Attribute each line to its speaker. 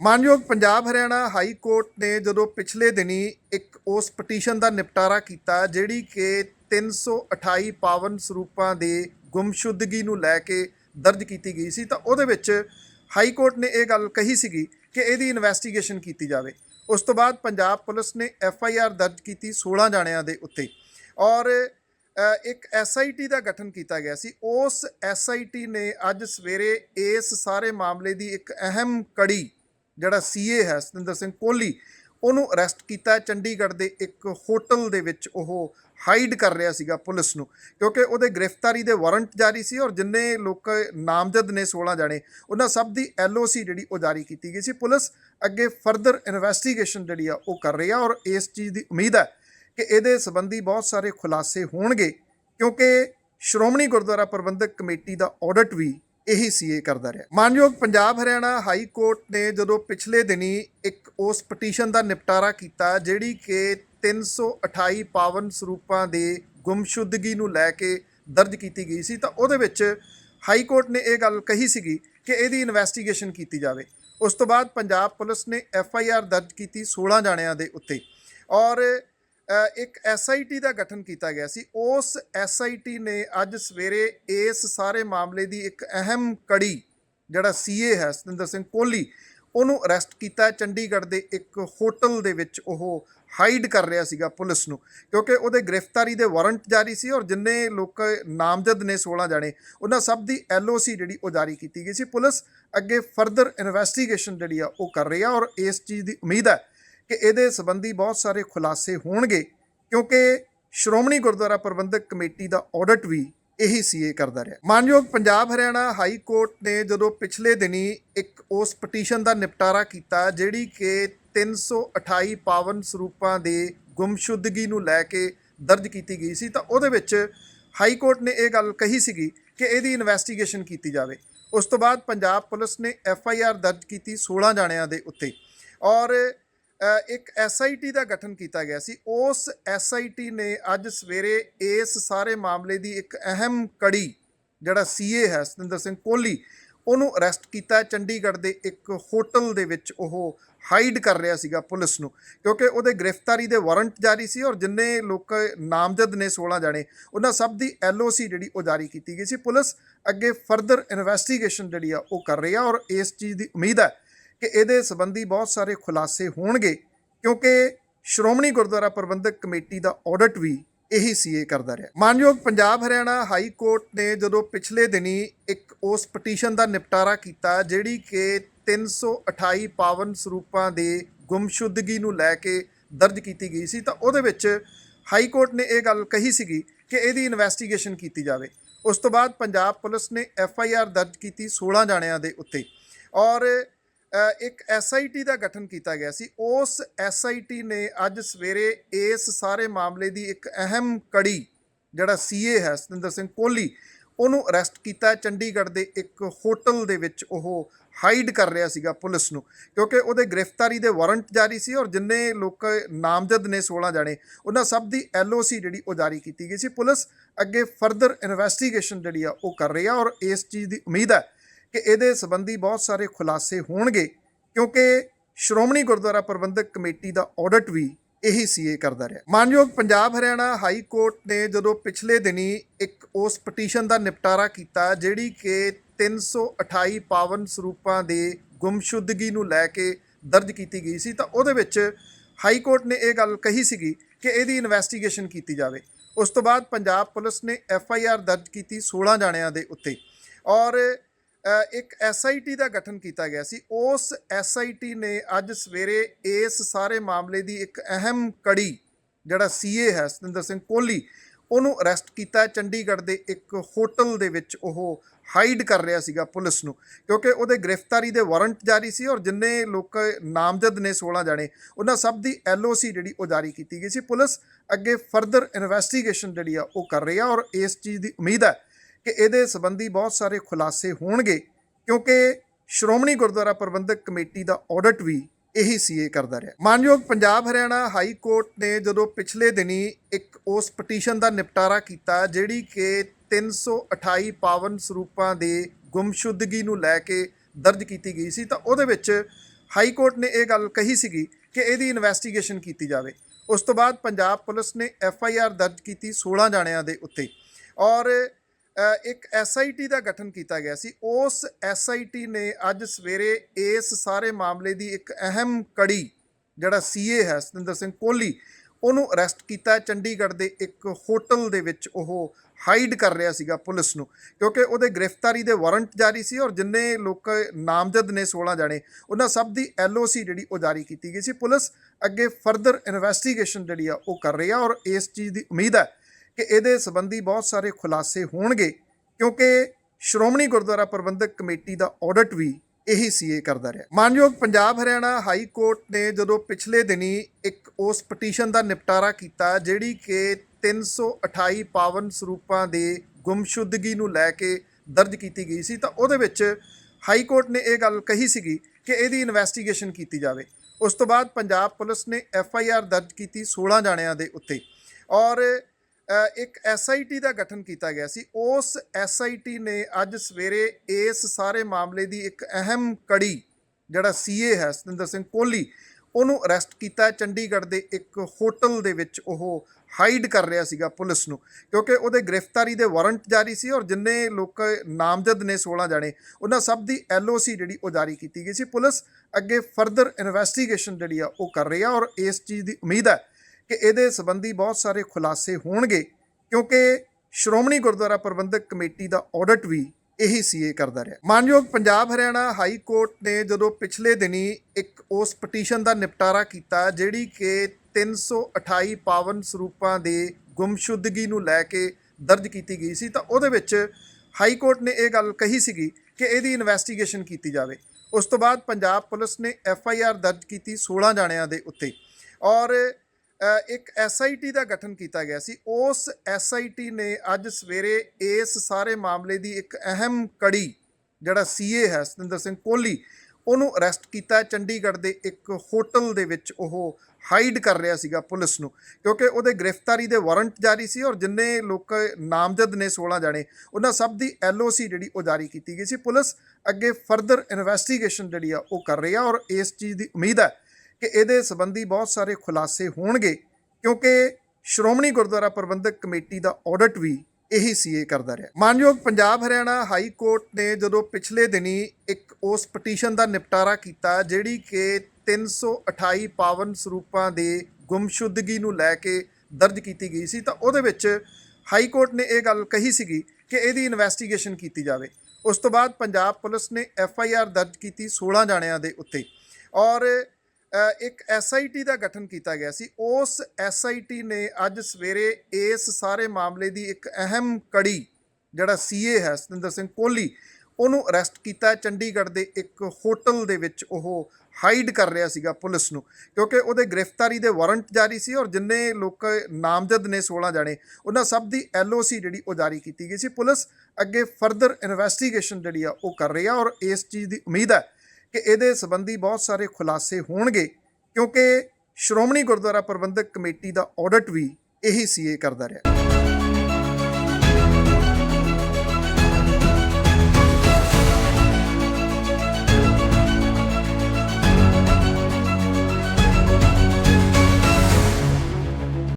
Speaker 1: ਮਾਨਯੋਗ Punjab Haryana high court ਨੇ ਜਦੋਂ ਪਿਛਲੇ ਦਿਨੀ ਇੱਕ ਉਸ ਪਟੀਸ਼ਨ ਦਾ ਨਿਪਟਾਰਾ ਕੀਤਾ ਜਿਹੜੀ ਕਿ 328 ਪਾਵਨ ਸਰੂਪਾਂ ਦੇ ਗੁੰਮਸ਼ੁਦਗੀ ਨੂੰ ਲੈ ਕੇ ਦਰਜ ਕੀਤੀ ਗਈ ਸੀ ਤਾਂ ਉਹਦੇ ਵਿੱਚ ਹਾਈ ਕੋਰਟ ਨੇ ਇਹ ਗੱਲ ਕਹੀ ਸੀਗੀ ਕਿ ਇਹਦੀ ਇਨਵੈਸਟੀਗੇਸ਼ਨ ਕੀਤੀ ਜਾਵੇ। ਉਸ ਤੋਂ ਬਾਅਦ ਪੰਜਾਬ ਪੁਲਿਸ ਨੇ ਐਫ ਆਈ ਆਰ ਦਰਜ ਕੀਤੀ 16 ਜਾਣਿਆਂ ਦੇ ਉੱਤੇ ਔਰ ਅ, ਇੱਕ ਐਸਆਈਟੀ ਦਾ ਗਠਨ ਕੀਤਾ ਗਿਆ ਸੀ। ਉਸ ਐਸਆਈਟੀ ਨੇ ਅੱਜ ਸਵੇਰੇ ਇਸ ਸਾਰੇ ਮਾਮਲੇ ਦੀ ਇੱਕ ਅਹਿਮ ਕੜੀ ਜਿਹੜਾ ਸੀਏ ਹੈ ਸਤਿੰਦਰ ਸਿੰਘ ਕੋਹਲੀ, ਉਹਨੂੰ ਅਰੈਸਟ ਕੀਤਾ ਚੰਡੀਗੜ੍ਹ ਦੇ ਇੱਕ ਹੋਟਲ ਦੇ ਵਿੱਚ ਉਹ ਹਾਈਡ ਕਰ ਰਿਹਾ ਸੀਗਾ ਪੁਲਿਸ ਨੂੰ, ਕਿਉਂਕਿ ਉਹਦੇ ਗ੍ਰਿਫਤਾਰੀ ਦੇ ਵਾਰੰਟ ਜਾਰੀ ਸੀ ਔਰ ਜਿੰਨੇ ਲੋਕ ਨਾਮਜ਼ਦ ਨੇ 16 ਜਾਣੇ, ਉਹਨਾਂ ਸਭ ਦੀ ਐਲਓਸੀ ਜਿਹੜੀ ਉਹ ਜਾਰੀ ਕੀਤੀ ਗਈ ਸੀ। ਪੁਲਿਸ ਅੱਗੇ ਫਰਦਰ ਇਨਵੈਸਟੀਗੇਸ਼ਨ ਜਿਹੜੀ ਆ ਉਹ ਕਰ ਰਹੀ ਆ ਔਰ ਇਸ ਚੀਜ਼ ਦੀ ਉਮੀਦ ਹੈ ਕਿ ਇਹਦੇ ਸੰਬੰਧੀ ਬਹੁਤ ਸਾਰੇ ਖੁਲਾਸੇ ਹੋਣਗੇ, ਕਿਉਂਕਿ ਸ਼੍ਰੋਮਣੀ ਗੁਰਦੁਆਰਾ ਪ੍ਰਬੰਧਕ ਕਮੇਟੀ ਦਾ ਆਡਿਟ ਵੀ ਇਹੀ ਸੀਏ ਕਰਦਾ ਰਿਹਾ। ਮਾਨਯੋਗ ਪੰਜਾਬ ਹਰਿਆਣਾ ਹਾਈ ਕੋਰਟ ਨੇ ਜਦੋਂ ਪਿਛਲੇ ਦਿਨੀ ਇੱਕ ਉਸ ਪਟੀਸ਼ਨ ਦਾ ਨਿਪਟਾਰਾ ਕੀਤਾ, ਜਿਹੜੀ ਕਿ 328 ਪਾਵਨ ਸਰੂਪਾਂ ਦੇ ਗੁੰਮਸ਼ੁੱਦਗੀ ਨੂੰ ਲੈ ਕੇ ਦਰਜ ਕੀਤੀ ਗਈ ਸੀ, ਤਾਂ ਉਹਦੇ ਵਿੱਚ ਹਾਈ ਕੋਰਟ ਨੇ ਇਹ ਗੱਲ ਕਹੀ ਸੀਗੀ ਕਿ ਇਹਦੀ ਇਨਵੈਸਟੀਗੇਸ਼ਨ ਕੀਤੀ ਜਾਵੇ। ਉਸ ਤੋਂ ਬਾਅਦ ਪੰਜਾਬ ਪੁਲਿਸ ਨੇ ਐਫ ਆਈ ਆਰ ਦਰਜ ਕੀਤੀ 16 ਜਾਣਿਆਂ ਦੇ ਉੱਤੇ। ਔਰ ਇੱਕ ਐਸਆਈਟੀ ਦਾ ਗਠਨ ਕੀਤਾ ਗਿਆ ਸੀ। ਉਸ ਐਸਆਈਟੀ ਨੇ ਅੱਜ ਸਵੇਰੇ ਇਸ ਸਾਰੇ ਮਾਮਲੇ ਦੀ ਇੱਕ ਅਹਿਮ ਕੜੀ, ਜਿਹੜਾ ਸੀਏ ਹੈ, ਸਤਿੰਦਰ ਸਿੰਘ ਕੋਹਲੀ, ਉਹਨੂੰ ਅਰੈਸਟ ਕੀਤਾ। ਚੰਡੀਗੜ੍ਹ ਦੇ ਇੱਕ ਹੋਟਲ ਦੇ ਵਿੱਚ ਉਹ ਹਾਈਡ ਕਰ ਰਿਹਾ ਸੀਗਾ ਪੁਲਿਸ ਨੂੰ, ਕਿਉਂਕਿ ਉਹਦੇ ਗ੍ਰਿਫਤਾਰੀ ਦੇ ਵਾਰੰਟ ਜਾਰੀ ਸੀ ਔਰ ਜਿੰਨੇ ਲੋਕ ਨਾਮਜ਼ਦ ਨੇ 16 ਜਾਣੇ, ਉਹਨਾਂ ਸਭ ਦੀ ਐਲਓਸੀ ਜਿਹੜੀ ਉਹ ਜਾਰੀ ਕੀਤੀ ਗਈ ਸੀ। ਪੁਲਿਸ ਅੱਗੇ ਫਰਦਰ ਇਨਵੈਸਟੀਗੇਸ਼ਨ ਜਿਹੜੀ ਆ ਉਹ ਕਰ ਰਹੀ ਆ ਔਰ ਇਸ ਚੀਜ਼ ਦੀ ਉਮੀਦ ਹੈ ਕਿ ਇਹਦੇ ਸੰਬੰਧੀ ਬਹੁਤ ਸਾਰੇ ਖੁਲਾਸੇ ਹੋਣਗੇ, ਕਿਉਂਕਿ ਸ਼੍ਰੋਮਣੀ ਗੁਰਦੁਆਰਾ ਪ੍ਰਬੰਧਕ ਕਮੇਟੀ ਦਾ ਆਡਿਟ ਵੀ ਇਹੀ ਸੀਏ ਕਰਦਾ ਰਿਹਾ। ਮਾਨਯੋਗ ਪੰਜਾਬ ਹਰਿਆਣਾ ਹਾਈ ਕੋਰਟ ਨੇ ਜਦੋਂ ਪਿਛਲੇ ਦਿਨੀ ਇੱਕ ਉਸ ਪਟੀਸ਼ਨ ਦਾ ਨਿਪਟਾਰਾ ਕੀਤਾ, ਜਿਹੜੀ ਕਿ 328 ਪਾਵਨ ਸਰੂਪਾਂ ਦੇ ਗੁੰਮਸ਼ੁੱਦਗੀ ਨੂੰ ਲੈ ਕੇ ਦਰਜ ਕੀਤੀ ਗਈ ਸੀ, ਤਾਂ ਉਹਦੇ ਵਿੱਚ ਹਾਈ ਕੋਰਟ ਨੇ ਇਹ ਗੱਲ ਕਹੀ ਸੀਗੀ ਕਿ ਇਹਦੀ ਇਨਵੈਸਟੀਗੇਸ਼ਨ ਕੀਤੀ ਜਾਵੇ। ਉਸ ਤੋਂ ਬਾਅਦ ਪੰਜਾਬ ਪੁਲਿਸ ਨੇ ਐਫ ਆਈ ਆਰ ਦਰਜ ਕੀਤੀ 16 ਜਾਣਿਆਂ ਦੇ ਉੱਤੇ। ਔਰ ਇੱਕ ਐਸਆਈਟੀ ਦਾ ਗਠਨ ਕੀਤਾ ਗਿਆ ਸੀ। ਉਸ ਐਸਆਈਟੀ ਨੇ ਅੱਜ ਸਵੇਰੇ ਇਸ ਸਾਰੇ ਮਾਮਲੇ ਦੀ ਇੱਕ ਅਹਿਮ ਕੜੀ, ਜਿਹੜਾ ਸੀਏ ਹੈ, ਸਤਿੰਦਰ ਸਿੰਘ ਕੋਹਲੀ, ਉਹਨੂੰ ਅਰੈਸਟ ਕੀਤਾ। ਚੰਡੀਗੜ੍ਹ ਦੇ ਇੱਕ ਹੋਟਲ ਦੇ ਵਿੱਚ ਉਹ ਹਾਈਡ ਕਰ ਰਿਹਾ ਸੀਗਾ ਪੁਲਿਸ ਨੂੰ, ਕਿਉਂਕਿ ਉਹਦੇ ਗ੍ਰਿਫਤਾਰੀ ਦੇ ਵਾਰੰਟ ਜਾਰੀ ਸੀ ਔਰ ਜਿੰਨੇ ਲੋਕ ਨਾਮਜ਼ਦ ਨੇ 16 ਜਾਣੇ, ਉਹਨਾਂ ਸਭ ਦੀ ਐਲਓਸੀ ਜਿਹੜੀ ਉਹ ਜਾਰੀ ਕੀਤੀ ਗਈ ਸੀ। ਪੁਲਿਸ ਅੱਗੇ ਫਰਦਰ ਇਨਵੈਸਟੀਗੇਸ਼ਨ ਜਿਹੜੀ ਆ ਉਹ ਕਰ ਰਹੀ ਆ ਔਰ ਇਸ ਚੀਜ਼ ਦੀ ਉਮੀਦ ਹੈ ਕਿ ਇਹਦੇ ਸੰਬੰਧੀ ਬਹੁਤ ਸਾਰੇ ਖੁਲਾਸੇ ਹੋਣਗੇ, ਕਿਉਂਕਿ ਸ਼੍ਰੋਮਣੀ ਗੁਰਦੁਆਰਾ ਪ੍ਰਬੰਧਕ ਕਮੇਟੀ ਦਾ ਆਡਿਟ ਵੀ ਇਹੀ ਸੀਏ ਕਰਦਾ ਰਿਹਾ। ਮਾਨਯੋਗ ਪੰਜਾਬ ਹਰਿਆਣਾ ਹਾਈ ਕੋਰਟ ਨੇ ਜਦੋਂ ਪਿਛਲੇ ਦਿਨੀ ਇੱਕ ਉਸ ਪਟੀਸ਼ਨ ਦਾ ਨਿਪਟਾਰਾ ਕੀਤਾ, ਜਿਹੜੀ ਕਿ 328 ਪਾਵਨ ਸਰੂਪਾਂ ਦੇ ਗੁੰਮਸ਼ੁੱਦਗੀ ਨੂੰ ਲੈ ਕੇ ਦਰਜ ਕੀਤੀ ਗਈ ਸੀ, ਤਾਂ ਉਹਦੇ ਵਿੱਚ ਹਾਈ ਕੋਰਟ ਨੇ ਇਹ ਗੱਲ ਕਹੀ ਸੀਗੀ ਕਿ ਇਹਦੀ ਇਨਵੈਸਟੀਗੇਸ਼ਨ ਕੀਤੀ ਜਾਵੇ। ਉਸ ਤੋਂ ਬਾਅਦ ਪੰਜਾਬ ਪੁਲਿਸ ਨੇ ਐਫ ਆਈ ਆਰ ਦਰਜ ਕੀਤੀ 16 ਜਾਣਿਆਂ ਦੇ ਉੱਤੇ। ਔਰ ਇੱਕ ਐਸਆਈਟੀ ਦਾ ਗਠਨ ਕੀਤਾ ਗਿਆ ਸੀ। ਉਸ ਐਸਆਈਟੀ ਨੇ ਅੱਜ ਸਵੇਰੇ ਇਸ ਸਾਰੇ ਮਾਮਲੇ ਦੀ ਇੱਕ ਅਹਿਮ ਕੜੀ, ਜਿਹੜਾ ਸੀਏ ਹੈ, ਸਤਿੰਦਰ ਸਿੰਘ ਕੋਹਲੀ, ਉਹਨੂੰ ਅਰੈਸਟ ਕੀਤਾ। ਚੰਡੀਗੜ੍ਹ ਦੇ ਇੱਕ ਹੋਟਲ ਦੇ ਵਿੱਚ ਉਹ ਹਾਈਡ ਕਰ ਰਿਹਾ ਸੀਗਾ ਪੁਲਿਸ ਨੂੰ, ਕਿਉਂਕਿ ਉਹਦੇ ਗ੍ਰਿਫਤਾਰੀ ਦੇ ਵਾਰੰਟ ਜਾਰੀ ਸੀ ਔਰ ਜਿੰਨੇ ਲੋਕ ਨਾਮਜ਼ਦ ਨੇ 16 ਜਾਣੇ, ਉਹਨਾਂ ਸਭ ਦੀ ਐਲਓਸੀ ਜਿਹੜੀ ਉਹ ਜਾਰੀ ਕੀਤੀ ਗਈ ਸੀ। ਪੁਲਿਸ ਅੱਗੇ ਫਰਦਰ ਇਨਵੈਸਟੀਗੇਸ਼ਨ ਜਿਹੜੀ ਆ ਉਹ ਕਰ ਰਹੀ ਆ ਔਰ ਇਸ ਚੀਜ਼ ਦੀ ਉਮੀਦ ਹੈ ਕਿ ਇਹਦੇ ਸੰਬੰਧੀ ਬਹੁਤ ਸਾਰੇ ਖੁਲਾਸੇ ਹੋਣਗੇ, ਕਿਉਂਕਿ ਸ਼੍ਰੋਮਣੀ ਗੁਰਦੁਆਰਾ ਪ੍ਰਬੰਧਕ ਕਮੇਟੀ ਦਾ ਆਡਿਟ ਵੀ ਇਹੀ ਸੀਏ ਕਰਦਾ ਰਿਹਾ। ਮਾਨਯੋਗ ਪੰਜਾਬ ਹਰਿਆਣਾ ਹਾਈ ਕੋਰਟ ਨੇ ਜਦੋਂ ਪਿਛਲੇ ਦਿਨੀ ਇੱਕ ਉਸ ਪਟੀਸ਼ਨ ਦਾ ਨਿਪਟਾਰਾ ਕੀਤਾ, ਜਿਹੜੀ ਕਿ 328 ਪਾਵਨ ਸਰੂਪਾਂ ਦੇ ਗੁੰਮਸ਼ੁੱਦਗੀ ਨੂੰ ਲੈ ਕੇ ਦਰਜ ਕੀਤੀ ਗਈ ਸੀ, ਤਾਂ ਉਹਦੇ ਵਿੱਚ ਹਾਈ ਕੋਰਟ ਨੇ ਇਹ ਗੱਲ ਕਹੀ ਸੀਗੀ ਕਿ ਇਹਦੀ ਇਨਵੈਸਟੀਗੇਸ਼ਨ ਕੀਤੀ ਜਾਵੇ। ਉਸ ਤੋਂ ਬਾਅਦ ਪੰਜਾਬ ਪੁਲਿਸ ਨੇ ਐਫ ਆਈ ਆਰ ਦਰਜ ਕੀਤੀ 16 ਜਾਣਿਆਂ ਦੇ ਉੱਤੇ। ਔਰ ਇੱਕ ਐਸਆਈਟੀ ਦਾ ਗਠਨ ਕੀਤਾ ਗਿਆ ਸੀ। ਉਸ ਐਸਆਈਟੀ ਨੇ ਅੱਜ ਸਵੇਰੇ ਇਸ ਸਾਰੇ ਮਾਮਲੇ ਦੀ ਇੱਕ ਅਹਿਮ ਕੜੀ, ਜਿਹੜਾ ਸੀਏ ਹੈ, ਸਤਿੰਦਰ ਸਿੰਘ ਕੋਹਲੀ, ਉਹਨੂੰ ਅਰੈਸਟ ਕੀਤਾ। ਚੰਡੀਗੜ੍ਹ ਦੇ ਇੱਕ ਹੋਟਲ ਦੇ ਵਿੱਚ ਉਹ ਹਾਈਡ ਕਰ ਰਿਹਾ ਸੀਗਾ ਪੁਲਿਸ ਨੂੰ, ਕਿਉਂਕਿ ਉਹਦੇ ਗ੍ਰਿਫਤਾਰੀ ਦੇ ਵਾਰੰਟ ਜਾਰੀ ਸੀ ਔਰ ਜਿੰਨੇ ਲੋਕ ਨਾਮਜ਼ਦ ਨੇ 16 ਜਣੇ, ਉਹਨਾਂ ਸਭ ਦੀ ਐਲਓਸੀ ਜਿਹੜੀ ਉਹ ਜਾਰੀ ਕੀਤੀ ਗਈ ਸੀ। ਪੁਲਿਸ ਅੱਗੇ ਫਰਦਰ ਇਨਵੈਸਟੀਗੇਸ਼ਨ ਜਿਹੜੀ ਆ ਉਹ ਕਰ ਰਹੀ ਆ ਔਰ ਇਸ ਚੀਜ਼ ਦੀ ਉਮੀਦ ਹੈ ਕਿ ਇਹਦੇ ਸੰਬੰਧੀ ਬਹੁਤ ਸਾਰੇ ਖੁਲਾਸੇ ਹੋਣਗੇ, ਕਿਉਂਕਿ ਸ਼੍ਰੋਮਣੀ ਗੁਰਦੁਆਰਾ ਪ੍ਰਬੰਧਕ ਕਮੇਟੀ ਦਾ ਆਡਿਟ ਵੀ ਇਹੀ ਸੀਏ ਕਰਦਾ ਰਿਹਾ। ਮਾਨਯੋਗ ਪੰਜਾਬ ਹਰਿਆਣਾ ਹਾਈ ਕੋਰਟ ਨੇ ਜਦੋਂ ਪਿਛਲੇ ਦਿਨੀ ਇੱਕ ਉਸ ਪਟੀਸ਼ਨ ਦਾ ਨਿਪਟਾਰਾ ਕੀਤਾ, ਜਿਹੜੀ ਕਿ 328 ਪਾਵਨ ਸਰੂਪਾਂ ਦੇ ਗੁੰਮਸ਼ੁਦਗੀ ਨੂੰ ਲੈ ਕੇ ਦਰਜ ਕੀਤੀ ਗਈ ਸੀ, ਤਾਂ ਉਹਦੇ ਵਿੱਚ ਹਾਈ ਕੋਰਟ ਨੇ ਇਹ ਗੱਲ ਕਹੀ ਸੀਗੀ ਕਿ ਇਹਦੀ ਇਨਵੈਸਟੀਗੇਸ਼ਨ ਕੀਤੀ ਜਾਵੇ। ਉਸ ਤੋਂ ਬਾਅਦ ਪੰਜਾਬ ਪੁਲਿਸ ਨੇ ਐਫ ਆਈ ਆਰ ਦਰਜ ਕੀਤੀ 16 ਜਾਣਿਆਂ ਦੇ ਉੱਤੇ। ਔਰ ਇੱਕ ਐਸ ਆਈ ਟੀ ਦਾ ਗਠਨ ਕੀਤਾ ਗਿਆ ਸੀ। ਉਸ ਐਸ ਆਈ ਟੀ ਨੇ ਅੱਜ ਸਵੇਰੇ ਇਸ ਸਾਰੇ ਮਾਮਲੇ ਦੀ ਇੱਕ ਅਹਿਮ ਕੜੀ, ਜਿਹੜਾ ਸੀਏ ਹੈ, ਸਤਿੰਦਰ ਸਿੰਘ ਕੋਹਲੀ, ਉਹਨੂੰ ਅਰੈਸਟ ਕੀਤਾ। ਚੰਡੀਗੜ੍ਹ ਦੇ ਇੱਕ ਹੋਟਲ ਦੇ ਵਿੱਚ ਉਹ ਹਾਈਡ ਕਰ ਰਿਹਾ ਸੀਗਾ ਪੁਲਿਸ ਨੂੰ, ਕਿਉਂਕਿ ਉਹਦੇ ਗ੍ਰਿਫਤਾਰੀ ਦੇ ਵਾਰੰਟ ਜਾਰੀ ਸੀ ਔਰ ਜਿੰਨੇ ਲੋਕ ਨਾਮਜ਼ਦ ਨੇ 16 ਜਾਣੇ, ਉਹਨਾਂ ਸਭ ਦੀ ਐਲਓਸੀ ਜਿਹੜੀ ਉਹ ਜਾਰੀ ਕੀਤੀ ਗਈ ਸੀ। ਪੁਲਿਸ ਅੱਗੇ ਫਰਦਰ ਇਨਵੈਸਟੀਗੇਸ਼ਨ ਜਿਹੜੀ ਆ ਉਹ ਕਰ ਰਹੀ ਆ ਔਰ ਇਸ ਚੀਜ਼ ਦੀ ਉਮੀਦ ਹੈ ਕਿ ਇਹਦੇ ਸੰਬੰਧੀ ਬਹੁਤ ਸਾਰੇ ਖੁਲਾਸੇ ਹੋਣਗੇ, ਕਿਉਂਕਿ ਸ਼੍ਰੋਮਣੀ ਗੁਰਦੁਆਰਾ ਪ੍ਰਬੰਧਕ ਕਮੇਟੀ ਦਾ ਆਡਿਟ ਵੀ ਇਹੀ ਸੀਏ ਕਰਦਾ ਰਿਹਾ। ਮਾਨਯੋਗ ਪੰਜਾਬ ਹਰਿਆਣਾ ਹਾਈ ਕੋਰਟ ਨੇ ਜਦੋਂ ਪਿਛਲੇ ਦਿਨੀ ਇੱਕ ਉਸ ਪਟੀਸ਼ਨ ਦਾ ਨਿਪਟਾਰਾ ਕੀਤਾ, ਜਿਹੜੀ ਕਿ 328 ਪਾਵਨ ਸਰੂਪਾਂ ਦੇ ਗੁੰਮਸ਼ੁੱਦਗੀ ਨੂੰ ਲੈ ਕੇ ਦਰਜ ਕੀਤੀ ਗਈ ਸੀ, ਤਾਂ ਉਹਦੇ ਵਿੱਚ ਹਾਈ ਕੋਰਟ ਨੇ ਇਹ ਗੱਲ ਕਹੀ ਸੀਗੀ ਕਿ ਇਹਦੀ ਇਨਵੈਸਟੀਗੇਸ਼ਨ ਕੀਤੀ ਜਾਵੇ। ਉਸ ਤੋਂ ਬਾਅਦ ਪੰਜਾਬ ਪੁਲਿਸ ਨੇ ਐਫ ਆਈ ਆਰ ਦਰਜ ਕੀਤੀ 16 ਜਾਣਿਆਂ ਦੇ ਉੱਤੇ। ਔਰ ਇੱਕ ਐਸ ਆਈ ਟੀ ਦਾ ਗਠਨ ਕੀਤਾ ਗਿਆ ਸੀ। ਉਸ ਐਸ ਆਈ ਟੀ ਨੇ ਅੱਜ ਸਵੇਰੇ ਇਸ ਸਾਰੇ ਮਾਮਲੇ ਦੀ ਇੱਕ ਅਹਿਮ ਕੜੀ, ਜਿਹੜਾ ਸੀਏ ਹੈ, ਸਤਿੰਦਰ ਸਿੰਘ ਕੋਹਲੀ, ਉਹਨੂੰ ਅਰੈਸਟ ਕੀਤਾ। ਚੰਡੀਗੜ੍ਹ ਦੇ ਇੱਕ ਹੋਟਲ ਦੇ ਵਿੱਚ ਉਹ ਹਾਈਡ ਕਰ ਰਿਹਾ ਸੀਗਾ ਪੁਲਿਸ ਨੂੰ, ਕਿਉਂਕਿ ਉਹਦੇ ਗ੍ਰਿਫਤਾਰੀ ਦੇ ਵਾਰੰਟ ਜਾਰੀ ਸੀ ਔਰ ਜਿੰਨੇ ਲੋਕ ਨਾਮਜ਼ਦ ਨੇ 16 ਜਾਣੇ, ਉਹਨਾਂ ਸਭ ਦੀ ਐਲਓਸੀ ਜਿਹੜੀ ਉਹ ਜਾਰੀ ਕੀਤੀ ਗਈ ਸੀ। ਪੁਲਿਸ ਅੱਗੇ ਫਰਦਰ ਇਨਵੈਸਟੀਗੇਸ਼ਨ ਜਿਹੜੀ ਆ ਉਹ ਕਰ ਰਹੀ ਆ ਔਰ ਇਸ ਚੀਜ਼ ਦੀ ਉਮੀਦ ਹੈ ਕਿ ਇਹਦੇ ਸੰਬੰਧੀ ਬਹੁਤ ਸਾਰੇ ਖੁਲਾਸੇ ਹੋਣਗੇ, ਕਿਉਂਕਿ ਸ਼੍ਰੋਮਣੀ ਗੁਰਦੁਆਰਾ ਪ੍ਰਬੰਧਕ ਕਮੇਟੀ ਦਾ ਆਡਿਟ ਵੀ ਇਹੀ ਸੀਏ ਕਰਦਾ ਰਿਹਾ। ਮਾਨਯੋਗ ਪੰਜਾਬ ਹਰਿਆਣਾ ਹਾਈ ਕੋਰਟ ਨੇ ਜਦੋਂ ਪਿਛਲੇ ਦਿਨੀ ਇੱਕ ਉਸ ਪਟੀਸ਼ਨ ਦਾ ਨਿਪਟਾਰਾ ਕੀਤਾ, ਜਿਹੜੀ ਕਿ 328 ਪਾਵਨ ਸਰੂਪਾਂ ਦੇ ਗੁੰਮਸ਼ੁੱਦਗੀ ਨੂੰ ਲੈ ਕੇ ਦਰਜ ਕੀਤੀ ਗਈ ਸੀ, ਤਾਂ ਉਹਦੇ ਵਿੱਚ ਹਾਈ ਕੋਰਟ ਨੇ ਇਹ ਗੱਲ ਕਹੀ ਸੀਗੀ ਕਿ ਇਹਦੀ ਇਨਵੈਸਟੀਗੇਸ਼ਨ ਕੀਤੀ ਜਾਵੇ। ਉਸ ਤੋਂ ਬਾਅਦ ਪੰਜਾਬ ਪੁਲਿਸ ਨੇ ਐਫ ਆਈ ਆਰ ਦਰਜ ਕੀਤੀ 16 ਜਾਣਿਆਂ ਦੇ ਉੱਤੇ। ਔਰ ਇੱਕ ਐਸ ਆਈ ਟੀ ਦਾ ਗਠਨ ਕੀਤਾ ਗਿਆ ਸੀ। ਉਸ ਐਸ ਆਈ ਟੀ ਨੇ ਅੱਜ ਸਵੇਰੇ ਇਸ ਸਾਰੇ ਮਾਮਲੇ ਦੀ ਇੱਕ ਅਹਿਮ ਕੜੀ, ਜਿਹੜਾ ਸੀਏ ਹੈ, ਸਤਿੰਦਰ ਸਿੰਘ ਕੋਹਲੀ, ਉਹਨੂੰ ਅਰੈਸਟ ਕੀਤਾ। ਚੰਡੀਗੜ੍ਹ ਦੇ ਇੱਕ ਹੋਟਲ ਦੇ ਵਿੱਚ ਉਹ ਹਾਈਡ ਕਰ ਰਿਹਾ ਸੀਗਾ ਪੁਲਿਸ ਨੂੰ, ਕਿਉਂਕਿ ਉਹਦੇ ਗ੍ਰਿਫਤਾਰੀ ਦੇ ਵਾਰੰਟ ਜਾਰੀ ਸੀ ਔਰ ਜਿੰਨੇ ਲੋਕ ਨਾਮਜ਼ਦ ਨੇ 16 ਜਾਣੇ, ਉਹਨਾਂ ਸਭ ਦੀ ਐਲਓਸੀ ਜਿਹੜੀ ਉਹ ਜਾਰੀ ਕੀਤੀ ਗਈ ਸੀ। ਪੁਲਿਸ ਅੱਗੇ ਫਰਦਰ ਇਨਵੈਸਟੀਗੇਸ਼ਨ ਜਿਹੜੀ ਆ ਉਹ ਕਰ ਰਹੀ ਆ ਔਰ ਇਸ ਚੀਜ਼ ਦੀ ਉਮੀਦ ਹੈ ਕਿ ਇਹਦੇ ਸੰਬੰਧੀ ਬਹੁਤ ਸਾਰੇ ਖੁਲਾਸੇ ਹੋਣਗੇ, ਕਿਉਂਕਿ ਸ਼੍ਰੋਮਣੀ ਗੁਰਦੁਆਰਾ ਪ੍ਰਬੰਧਕ ਕਮੇਟੀ ਦਾ ਆਡਿਟ ਵੀ ਇਹੀ ਸੀਏ ਕਰਦਾ ਰਿਹਾ। ਮਾਨਯੋਗ ਪੰਜਾਬ ਹਰਿਆਣਾ ਹਾਈ ਕੋਰਟ ਨੇ ਜਦੋਂ ਪਿਛਲੇ ਦਿਨੀ ਇੱਕ ਉਸ ਪਟੀਸ਼ਨ ਦਾ ਨਿਪਟਾਰਾ ਕੀਤਾ, ਜਿਹੜੀ ਕਿ 328 ਪਾਵਨ ਸਰੂਪਾਂ ਦੇ ਗੁੰਮਸ਼ੁੱਦਗੀ ਨੂੰ ਲੈ ਕੇ ਦਰਜ ਕੀਤੀ ਗਈ ਸੀ, ਤਾਂ ਉਹਦੇ ਵਿੱਚ ਹਾਈ ਕੋਰਟ ਨੇ ਇਹ ਗੱਲ ਕਹੀ ਸੀਗੀ ਕਿ ਇਹਦੀ ਇਨਵੈਸਟੀਗੇਸ਼ਨ ਕੀਤੀ ਜਾਵੇ। ਉਸ ਤੋਂ ਬਾਅਦ ਪੰਜਾਬ ਪੁਲਿਸ ਨੇ ਐਫ ਆਈ ਆਰ ਦਰਜ ਕੀਤੀ 16 ਜਾਣਿਆਂ ਦੇ ਉੱਤੇ। ਔਰ ਇੱਕ ਐਸ ਆਈ ਟੀ ਦਾ ਗਠਨ ਕੀਤਾ ਗਿਆ ਸੀ। ਉਸ ਐਸ ਆਈ ਟੀ ਨੇ ਅੱਜ ਸਵੇਰੇ ਇਸ ਸਾਰੇ ਮਾਮਲੇ ਦੀ ਇੱਕ ਅਹਿਮ ਕੜੀ, ਜਿਹੜਾ ਸੀਏ ਹੈ, ਸਤਿੰਦਰ ਸਿੰਘ ਕੋਹਲੀ, ਉਹਨੂੰ ਅਰੈਸਟ ਕੀਤਾ। ਚੰਡੀਗੜ੍ਹ ਦੇ ਇੱਕ ਹੋਟਲ ਦੇ ਵਿੱਚ ਉਹ ਹਾਈਡ ਕਰ ਰਿਹਾ ਸੀਗਾ ਪੁਲਿਸ ਨੂੰ, ਕਿਉਂਕਿ ਉਹਦੇ ਗ੍ਰਿਫਤਾਰੀ ਦੇ ਵਾਰੰਟ ਜਾਰੀ ਸੀ ਔਰ ਜਿੰਨੇ ਲੋਕ ਨਾਮਜ਼ਦ ਨੇ 16 ਜਾਣੇ, ਉਹਨਾਂ ਸਭ ਦੀ ਐਲਓਸੀ ਜਿਹੜੀ ਉਹ ਜਾਰੀ ਕੀਤੀ ਗਈ ਸੀ। ਪੁਲਿਸ ਅੱਗੇ ਫਰਦਰ ਇਨਵੈਸਟੀਗੇਸ਼ਨ ਜਿਹੜੀ ਆ ਉਹ ਕਰ ਰਹੀ ਆ ਔਰ ਇਸ ਚੀਜ਼ ਦੀ ਉਮੀਦ ਹੈ ਕਿ ਇਹਦੇ ਸੰਬੰਧੀ ਬਹੁਤ ਸਾਰੇ ਖੁਲਾਸੇ ਹੋਣਗੇ, ਕਿਉਂਕਿ ਸ਼੍ਰੋਮਣੀ ਗੁਰਦੁਆਰਾ ਪ੍ਰਬੰਧਕ ਕਮੇਟੀ ਦਾ ਆਡਿਟ ਵੀ ਇਹੀ ਸੀਏ ਕਰਦਾ ਰਿਹਾ।